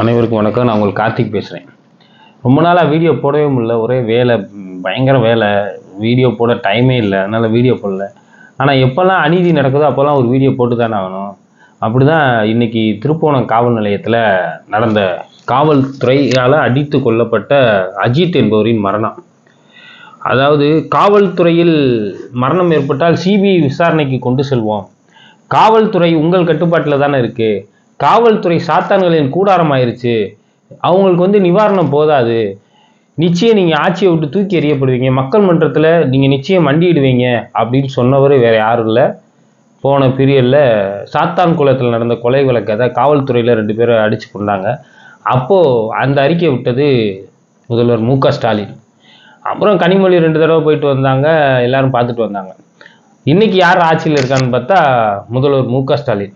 அனைவருக்கும் வணக்கம். நான் உங்களுக்கு கார்த்திக் பேசுகிறேன் ரொம்ப நாளாக வீடியோ போடவே முடியல. ஒரே வேலை பயங்கர வேலை. வீடியோ போட டைமே இல்லை. அதனால் வீடியோ போடல. ஆனால் எப்போல்லாம் அநீதி நடக்குதோ அப்போல்லாம் ஒரு வீடியோ போட்டு தானே ஆகணும். அப்படி தான் இன்றைக்கி திருப்போணம் காவல் நிலையத்தில் நடந்த காவல்துறையால் அடித்து கொல்லப்பட்ட அஜித் என்பவரின் மரணம். அதாவது காவல்துறையில் மரணம் ஏற்பட்டால் சிபிஐ விசாரணைக்கு கொண்டு செல்வோம். காவல்துறை உங்கள் கட்டுப்பாட்டில் தானே இருக்குது காவல்துறை சாத்தான்களின் கூடாரம் ஆயிருச்சு அவங்களுக்கு வந்து நிவாரணம் போதாது. நிச்சயம் நீங்கள் ஆட்சியை விட்டு தூக்கி எறியப்படுவீங்க. மக்கள் மன்றத்தில் நீங்கள் நிச்சயம் மண்டியிடுவீங்க அப்படின்னு சொன்னவர் வேறு யாரும் இல்லை. போன பீரியடில் சாத்தான் குளத்தில் நடந்த கொலை வழக்கை காவல்துறையில் ரெண்டு பேரை அடித்து கொண்டாங்க. அப்போது அந்த அறிக்கை விட்டது முதல்வர் மு க ஸ்டாலின். அப்புறம் கனிமொழி ரெண்டு தடவை போயிட்டு வந்தாங்க. எல்லாரும் பார்த்துட்டு வந்தாங்க. இன்னைக்கு யார் ஆட்சியில் இருக்கான்னு பார்த்தா முதல்வர் மு க ஸ்டாலின்.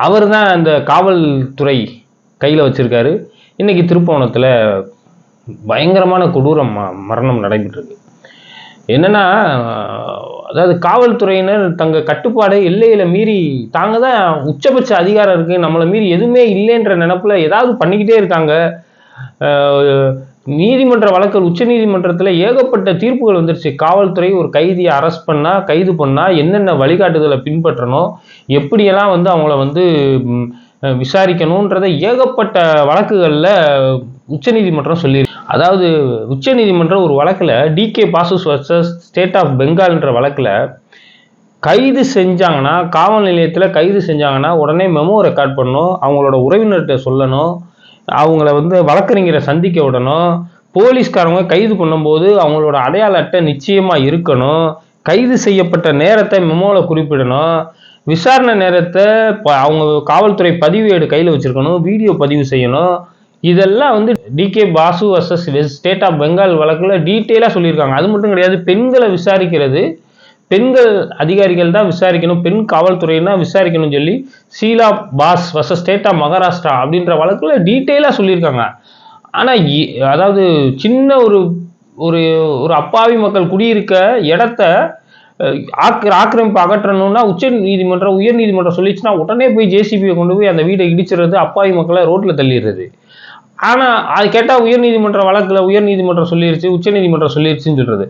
அவர் தான் அந்த காவல்துறை கையில் வச்சுருக்காரு. இன்னைக்கு திருப்போணத்தில் பயங்கரமான கொடூரம் ம- மரணம் நடைபெற்றிருக்கு என்னென்னா அதாவது காவல்துறையினர் தங்கள் கட்டுப்பாடு எல்லையில் மீறி தாங்க தான் உச்சபட்ச அதிகாரம் இருக்குது நம்மளை மீறி எதுவுமே இல்லைன்ற நினப்பில் ஏதாவது பண்ணிக்கிட்டே இருக்காங்க. நீதிமன்ற வழக்கு உச்ச நீதிமன்றத்தில் ஏகப்பட்ட தீர்ப்புகள் வந்துருச்சு. காவல்துறை ஒரு கைதியை அரெஸ்ட் பண்ணால் கைது பண்ணால் என்னென்ன வழிகாட்டுதலை பின்பற்றணும் எப்படியெல்லாம் வந்து அவங்கள வந்து விசாரிக்கணுன்றத விசாரிக்கணுன்றதை ஏகப்பட்ட வழக்குகளில் உச்சநீதிமன்றம் சொல்லியிருக்கு அதாவது உச்சநீதிமன்றம் ஒரு வழக்கில் D K Basu versus state of பெங்கால்ன்ற வழக்கில் கைது செஞ்சாங்கன்னா காவல் நிலையத்தில் கைது செஞ்சாங்கன்னா உடனே மெமோ ரெக்கார்ட் பண்ணணும் அவங்களோட உறவினர்கிட்ட சொல்லணும் அவங்கள வந்து வழக்கறிஞரை சந்திக்க விடணும். போலீஸ்காரங்க கைது பண்ணும்போது அவங்களோட அடையாள அட்டை நிச்சயமாக இருக்கணும். கைது செய்யப்பட்ட நேரத்தை மெமோவில் குறிப்பிடணும். விசாரணை நேரத்தை ப- அவங்க காவல்துறை பதிவேடு கையில் வச்சுருக்கணும். வீடியோ பதிவு செய்யணும். இதெல்லாம் வந்து D K Basu versus state of Bengal வழக்கில் டீட்டெயிலாக சொல்லியிருக்காங்க. அது மட்டும் கிடையாது பெண்களை விசாரிக்கிறது பெண்கள் அதிகாரிகள் தான் விசாரிக்கணும் பெண் காவல்துறையினா விசாரிக்கணும்னு சொல்லி Sheela Barse versus state of Maharashtra அப்படின்ற வழக்கில் டீட்டெயிலாக சொல்லியிருக்காங்க. ஆனால் அதாவது சின்ன ஒரு ஒரு ஒரு அப்பாவி மக்கள் குடியிருக்க இடத்த ஆக்கிர ஆக்கிரமிப்பு அகற்றணும்னா உச்ச நீதிமன்றம் உயர் நீதிமன்றம் சொல்லிச்சுன்னா உடனே போய் ஜேசிபியை கொண்டு போய் அந்த வீட்டை இடிச்சிடுறது அப்பாவி மக்களை ரோட்டில் தள்ளிடுறது. ஆனால் அது கேட்டால் உயர்நீதிமன்ற வழக்கில் உயர்நீதிமன்றம் சொல்லிருச்சு உச்சநீதிமன்றம் சொல்லிருச்சுன்னு சொல்கிறது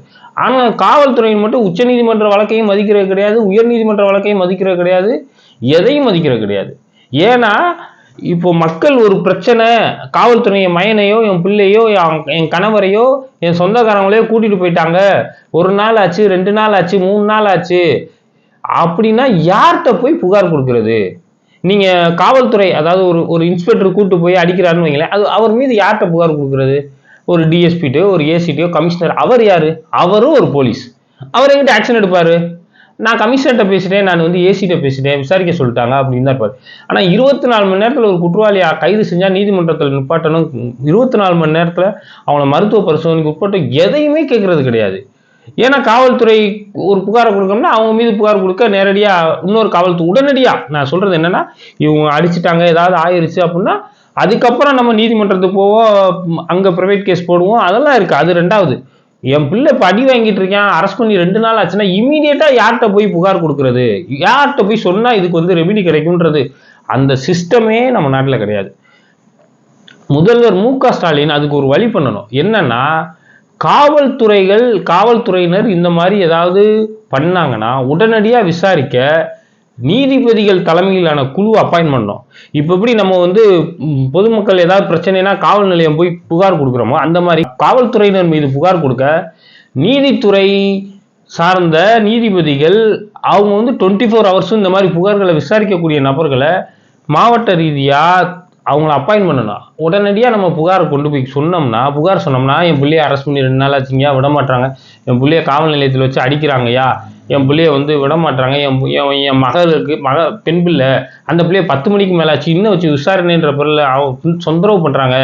ஆனால் காவல்துறையின் மட்டும் உச்சநீதிமன்ற வழக்கையும் மதிக்கிறது கிடையாது உயர்நீதிமன்ற வழக்கையும் மதிக்கிறது கிடையாது எதையும் மதிக்கிறது கிடையாது. ஏன்னா இப்போ மக்கள் ஒரு பிரச்சனை காவல்துறை என் மயனையோ என் பிள்ளையோ என் என் கணவரையோ என் சொந்தக்காரங்களையோ கூட்டிகிட்டு போயிட்டாங்க. ஒரு நாள் ஆச்சு ரெண்டு நாள் ஆச்சு மூணு நாள் ஆச்சு. அப்படின்னா யார்கிட்ட போய் புகார் கொடுக்கறது? நீங்கள் காவல்துறை அதாவது ஒரு ஒரு இன்ஸ்பெக்டர் கூட்டு போய் அடிக்கிறாருன்னு வைங்களேன் அது அவர் மீது யார்கிட்ட புகார் கொடுக்கறது? ஒரு டிஎஸ்பிட்டோ ஒரு ஏசிட்டியோ கமிஷனர் அவர் யார்? அவரும் ஒரு போலீஸ். அவர் எங்கிட்ட ஆக்ஷன் எடுப்பார்? நான் கமிஷனர்கிட்ட பேசிட்டேன் நான் வந்து ஏசிட்ட பேசிட்டேன் விசாரிக்க சொல்லிட்டாங்க அப்படின்னு தான் இருப்பார். ஆனால் இருபத்தி நாலு மணி நேரத்தில் ஒரு குற்றவாளியை கைது செஞ்சால் நீதிமன்றத்தில் நிப்பாட்டணும் இருபத்தி நாலு மணி நேரத்தில் அவனை மருத்துவ பரிசோதனைக்கு உட்பட்டு எதையுமே கேட்கறது கிடையாது. ஏன்னா காவல்துறை ஒரு புகாரை கொடுக்கணும்னா அவங்க மீது புகார் கொடுக்க நேரடியாக இன்னொரு காவல்துறை உடனடியாக நான் சொல்கிறது என்னன்னா இவங்க அடிச்சிட்டாங்க ஏதாவது ஆயிடுச்சு அப்படின்னா அதுக்கப்புறம் நம்ம நீதிமன்றத்துக்கு போவோம் அங்கே ப்ரைவேட் கேஸ் போடுவோம் அதெல்லாம் இருக்குது அது ரெண்டாவது. என் பிள்ளை இப்போ அடி வாங்கிட்டு இருக்கான் அரெஸ்ட் பண்ணி ரெண்டு நாள் ஆச்சுன்னா இமீடியட்டாக யார்கிட்ட போய் புகார் கொடுக்கறது? யார்கிட்ட போய் சொன்னால் இதுக்கு வந்து ரெமிடி கிடைக்குன்றது அந்த சிஸ்டமே நம்ம நாட்டில் கிடையாது. முதல்வர் மு க ஸ்டாலின் அதுக்கு ஒரு வழி பண்ணணும். என்னன்னா காவல்துறைகள் காவல்துறையினர் இந்த மாதிரி ஏதாவது பண்ணாங்கன்னா உடனடியாக விசாரிக்க நீதிபதிகள் தலைமையிலான குழு அப்பாயின் பண்ணோம் இப்போ எப்படி நம்ம வந்து பொதுமக்கள் ஏதாவது பிரச்சனைனா காவல் நிலையம் போய் புகார் கொடுக்குறோமோ அந்த மாதிரி காவல்துறையினர் மீது புகார் கொடுக்க நீதித்துறை சார்ந்த நீதிபதிகள் அவங்க வந்து டுவெண்ட்டி ஃபோர் ஹவர்ஸும் இந்த மாதிரி புகார்களை விசாரிக்கக்கூடிய நபர்களை மாவட்ட ரீதியாக அவங்கள அப்பாயின் பண்ணணும். உடனடியாக நம்ம புகாரை கொண்டு போய் சொன்னோம்னா புகார் சொன்னோம்னா என் பிள்ளைய அரெஸ்ட் பண்ணி ரெண்டு நாள் ஆச்சுங்கயா விட மாட்டாங்க என் பிள்ளைய காவல் நிலையத்தில் வச்சு அடிக்கிறாங்கய்யா. என் பிள்ளைய வந்து விட மாட்டாங்க என் என் என் மகளுக்கு மக பெண் பிள்ளை அந்த பிள்ளைய பத்து மணிக்கு மேலே ஆச்சு இன்னும் வச்சு விசாரணைன்ற பொருள் அவங்க சொந்தரவு பண்ணுறாங்க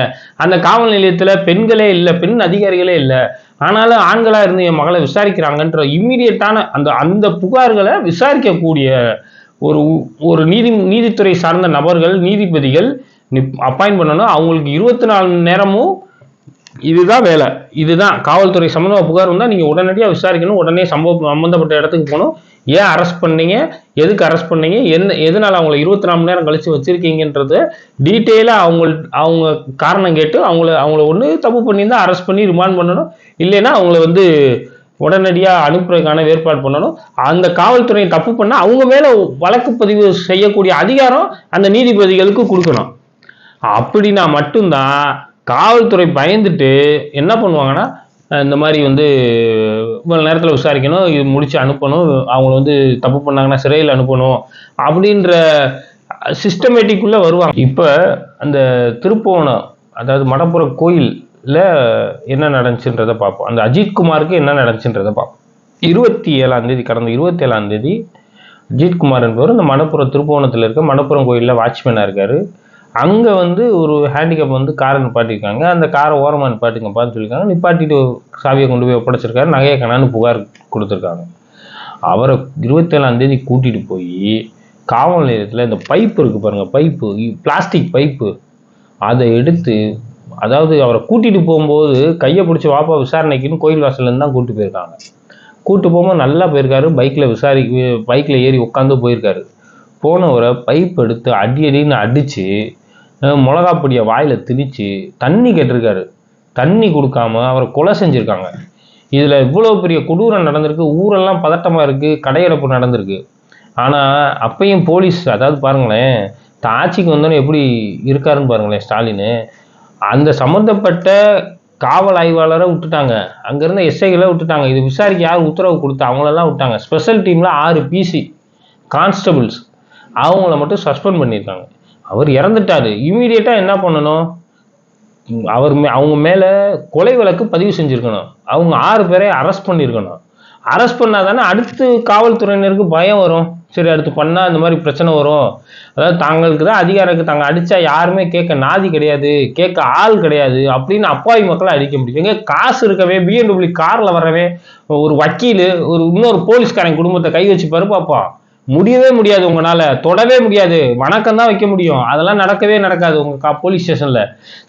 அந்த காவல் நிலையத்தில் பெண்களே இல்லை பெண் அதிகாரிகளே இல்லை. ஆனாலும் ஆண்களாக இருந்து என் மகளை விசாரிக்கிறாங்கன்ற இம்மீடியட்டான அந்த அந்த புகார்களை விசாரிக்கக்கூடிய ஒரு ஒரு நீதி நீதித்துறை சார்ந்த நபர்கள் நீதிபதிகள் அப்பாயின் பண்ணணும் அவங்களுக்கு இருபத்தி நாலு மணி நேரமும் இதுதான் வேலை. இதுதான். காவல்துறை சம்மந்தமாக புகார் வந்தால் நீங்கள் உடனடியாக விசாரிக்கணும். உடனே சம்பவம் சம்மந்தப்பட்ட இடத்துக்கு போகணும். ஏன் அரெஸ்ட் பண்ணீங்க? எதுக்கு அரெஸ்ட் பண்ணீங்க? என்ன எதனால் அவங்கள இருபத்தி நாலு மணி நேரம் கழித்து வச்சுருக்கீங்கன்றது டீட்டெயிலாக அவங்க அவங்க காரணம் கேட்டு அவங்கள அவங்கள ஒன்று தப்பு பண்ணியிருந்தால் அரெஸ்ட் பண்ணி ரிமாண்ட் பண்ணணும். இல்லைன்னா அவங்கள வந்து உடனடியாக அனுப்புறதுக்கான ஏற்பாடு பண்ணணும். அந்த காவல்துறை தப்பு பண்ணால் அவங்க மேலே வழக்கு பதிவு செய்யக்கூடிய அதிகாரம் அந்த நீதிபதிகளுக்கு கொடுக்கணும். அப்படின்னா மட்டும்தான் காவல்துறை பயந்துட்டு என்ன பண்ணுவாங்கன்னா இந்த மாதிரி வந்து இவ்வளோ நேரத்தில் விசாரிக்கணும் இது முடிச்சு அனுப்பணும் அவங்கள வந்து தப்பு பண்ணாங்கன்னா சிறையில் அனுப்பணும் அப்படின்ற சிஸ்டமேட்டிக்குள்ளே வருவாங்க. இப்போ அந்த திருப்போணம் அதாவது மடப்புற கோயிலில் என்ன நடந்துச்சுன்றதை பார்ப்போம். அந்த அஜித்குமாருக்கு என்ன நடந்துச்சுன்றதை பார்ப்போம். இருபத்தி ஏழாம் தேதி கடந்த இருபத்தி ஏழாம் தேதி என்பவர் இந்த மணப்புறம் திருப்போணத்தில் இருக்க மணப்புறம் கோயிலில் வாட்ச்மேனாக இருக்கார். அங்கே வந்து ஒரு ஹேண்டிகேப் வந்து காரை நிப்பாட்டியிருக்காங்க. அந்த காரை ஓரமாக நிப்பாட்டுங்கப்பான்னு சொல்லியிருக்காங்க. நிப்பாட்டிட்டு சாவியை கொண்டு போய் ஒப்படைச்சிருக்காரு. நகையை கணான்னு புகார் கொடுத்துருக்காங்க. அவரை இருபத்தேழாந்தேதி கூட்டிகிட்டு போய் காவல் நிலையத்தில் இந்த பைப்பு இருக்குது பாருங்கள் பைப்பு பிளாஸ்டிக் பைப்பு. அதை எடுத்து அதாவது அவரை கூட்டிகிட்டு போகும்போது கையை பிடிச்சி வாப்பா விசாரணைக்குன்னு கோயில் வாசல்லேருந்து தான் கூப்பிட்டு போயிருக்காங்க. கூட்டு போகும்போது நல்லா போயிருக்காரு. பைக்கில் விசாரி பைக்கில் ஏறி உட்காந்து போயிருக்காரு. போனவரை பைப் எடுத்து அடி அடின்னு அடித்து மிளகா பொடியை வாயில் திணிச்சு தண்ணி கேட்டிருக்காரு. தண்ணி கொடுக்காம அவரை கொலை செஞ்சுருக்காங்க. இதில் இவ்வளோ பெரிய கொடூரம் நடந்திருக்கு. ஊரெல்லாம் பதட்டமாக இருக்குது கடையடைப்பு நடந்திருக்கு. ஆனால் அப்பையும் போலீஸ் அதாவது பாருங்களேன் தான் ஆட்சிக்கு வந்தோன்னே எப்படி இருக்காருன்னு பாருங்களேன் ஸ்டாலின். அந்த சம்மந்தப்பட்ட காவல் ஆய்வாளரை விட்டுட்டாங்க. அங்கேருந்த எஸ்ஐகளை விட்டுட்டாங்க. இது விசாரிக்க யார் உத்தரவு கொடுத்தா அவங்களெல்லாம் விட்டாங்க. ஸ்பெஷல் டீமில் ஆறு பிசி கான்ஸ்டபிள்ஸ். அவங்கள மட்டும் சஸ்பெண்ட் பண்ணியிருக்காங்க. அவர் இறந்துட்டாரு. இமீடியட்டாக என்ன பண்ணணும்? அவர் மே அவங்க மேலே கொலை வழக்கு பதிவு செஞ்சுருக்கணும். அவங்க ஆறு பேரை அரெஸ்ட் பண்ணியிருக்கணும் அரெஸ்ட் பண்ணால் தானே அடுத்து காவல்துறையினருக்கு பயம் வரும். சரி அடுத்து பண்ணால் இந்த மாதிரி பிரச்சனை வரும். அதாவது தாங்களுக்கு தான் அதிகாரம் இருக்குது தாங்க அடித்தா யாருமே கேட்க நாதி கிடையாது. கேட்க ஆள் கிடையாது. அப்படின்னு அப்பாவி மக்களை அடிக்க முடியும். எங்கே காசு இருக்கவே பிஎன்டபிள்யூ காரில் வரவே ஒரு வக்கீல் ஒரு இன்னொரு போலீஸ்காரன் குடும்பத்தை கை வச்சு பருப்பாப்பான். பார்ப்போம் முடியவே முடியாது உங்களால தொடவே முடியாது. வணக்கம் தான் வைக்க முடியும். அதெல்லாம் நடக்கவே நடக்காது உங்க கா போலீஸ் ஸ்டேஷன்ல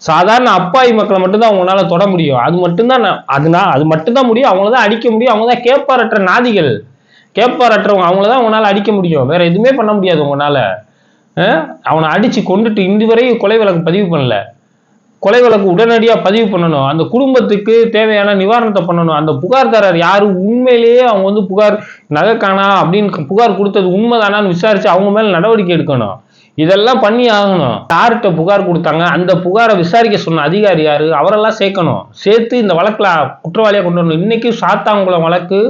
சாதாரண அப்பாவி மக்களை மட்டும்தான் உங்களால தொட முடியும். அது மட்டும்தான் நான் அதுனா அது மட்டும்தான் முடியும். அவங்கள தான் அடிக்க முடியும். அவங்க தான் கேப்பாரற்ற நாதிகள். கேப்பாரற்றவங்க அவங்கள தான் உங்களால அடிக்க முடியும். வேற எதுவுமே பண்ண முடியாது உங்களால அவனை அடிச்சு கொண்டுட்டு இன்று வரை கொலை வழக்கு பதிவு பண்ணல. கொலை வழக்கு உடனடியாக பதிவு பண்ணணும். அந்த குடும்பத்துக்கு தேவையான நிவாரணத்தை பண்ணணும். அந்த புகார்தாரர் யார்? உண்மையிலேயே அவங்க வந்து புகார் நகை காணா அப்படின்னு புகார் கொடுத்தது உண்மைதானான்னு விசாரித்து அவங்க மேலே நடவடிக்கை எடுக்கணும். இதெல்லாம் பண்ணி ஆகணும். யார்கிட்ட புகார் கொடுத்தாங்க? அந்த புகாரை விசாரிக்க சொன்ன அதிகாரி யார்? அவரெல்லாம் சேர்க்கணும். சேர்த்து இந்த வழக்கில் குற்றவாளியாக கொண்டு வரணும். இன்றைக்கும் சாத்தாங்குளம் வழக்கு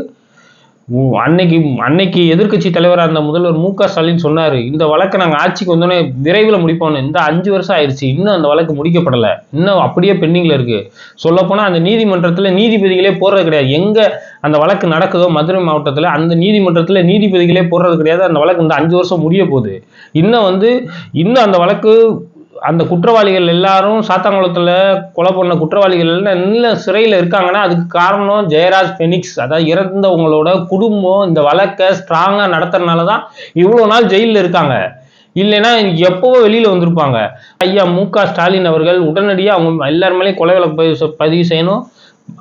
அன்னைக்கு அன்னைக்கு எதிர்க்கட்சி தலைவராக இருந்த முதல்வர் மு க ஸ்டாலின் சொன்னார் இந்த வழக்கை நாங்கள் ஆட்சிக்கு வந்தோடனே விரைவில் முடிப்போம்னு. இந்த அஞ்சு வருஷம் ஆயிடுச்சு இன்னும் அந்த வழக்கு முடிக்கப்படலை. இன்னும் அப்படியே பெண்டிங்கில் இருக்கு. சொல்லப்போனால் அந்த நீதிமன்றத்தில் நீதிபதிகளே போடுறது கிடையாது. எங்கே அந்த வழக்கு நடக்குதோ மதுரை மாவட்டத்தில் அந்த நீதிமன்றத்தில் நீதிபதிகளே போடுறது கிடையாது. அந்த வழக்கு இந்த அஞ்சு வருஷம் முடிய போகுது. இன்னும் வந்து இன்னும் அந்த வழக்கு அந்த குற்றவாளிகள் எல்லாரும் சாத்தாங்குளத்தில் கொலை பண்ண குற்றவாளிகள் எல்லாம் இன்னும் சிறையில் இருக்காங்கன்னா அதுக்கு காரணம் ஜெயராஜ் பெனிக்ஸ். அதாவது இறந்தவங்களோட குடும்பம் இந்த வழக்கை ஸ்ட்ராங்காக நடத்துறதுனால தான் இவ்வளோ நாள் ஜெயிலில் இருக்காங்க. இல்லைன்னா எப்பவோ வெளியில் வந்திருப்பாங்க. ஐயா மு க ஸ்டாலின் அவர்கள் உடனடியாக அவங்க எல்லார் மேலேயும் கொலை வழக்கு பதிவு பதிவு செய்யணும்.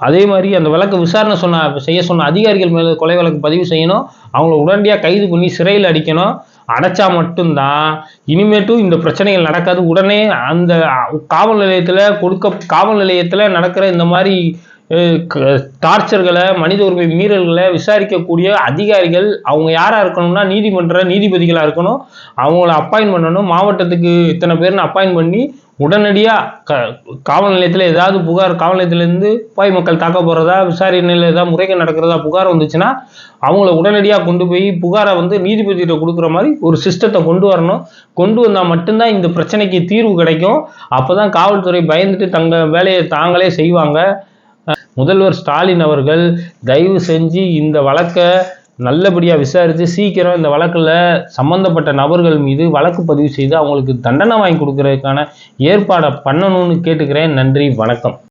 அதே மாதிரி அந்த வழக்கு விசாரணை சொன்ன செய்ய சொன்ன அதிகாரிகள் மேலே கொலை வழக்கு பதிவு செய்யணும். அவங்கள உடனடியாக கைது பண்ணி சிறையில் அடிக்கணும். அடைச்சா மட்டும்தான். இனிமேட்டும் இந்த பிரச்சனைகள் நடக்காது. உடனே அந்த காவல் நிலையத்தில் கொடுக்க காவல் நிலையத்தில் நடக்கிற இந்த மாதிரி டார்ச்சர்களை மனித உரிமை மீறல்களை விசாரிக்கக்கூடிய அதிகாரிகள் அவங்க யாராக இருக்கணும்னா நீதிமன்ற நீதிபதிகளாக இருக்கணும். அவங்கள அப்பாயின் பண்ணணும். மாவட்டத்துக்கு இத்தனை பேர்னு அப்பாயின் பண்ணி உடனடியாக க காவல் நிலையத்தில் ஏதாவது புகார் காவல் நிலையத்திலேருந்து பாய் மக்கள் தாக்க போகிறதா விசாரணையில் ஏதாவது முறைகள் நடக்கிறதா புகார் வந்துச்சுன்னா அவங்கள உடனடியாக கொண்டு போய் புகாரை வந்து நீதிபதிகிட்ட கொடுக்குற மாதிரி ஒரு சிஸ்டத்தை கொண்டு வரணும். கொண்டு வந்தால் மட்டும்தான் இந்த பிரச்சனைக்கு தீர்வு கிடைக்கும். அப்போ தான் காவல்துறை பயந்துட்டு தங்க வேலையை தாங்களே செய்வாங்க. முதல்வர் ஸ்டாலின் அவர்கள் தயவு செஞ்சு இந்த வழக்கை நல்லபடியாக விசாரித்து சீக்கிரம் இந்த வழக்கில் சம்மந்தப்பட்ட நபர்கள் மீது வழக்கு பதிவு செய்து அவங்களுக்கு தண்டனை வாங்கி கொடுக்கறதுக்கான ஏற்பாடை பண்ணணும்னு கேட்டுக்கிறேன். நன்றி வணக்கம்.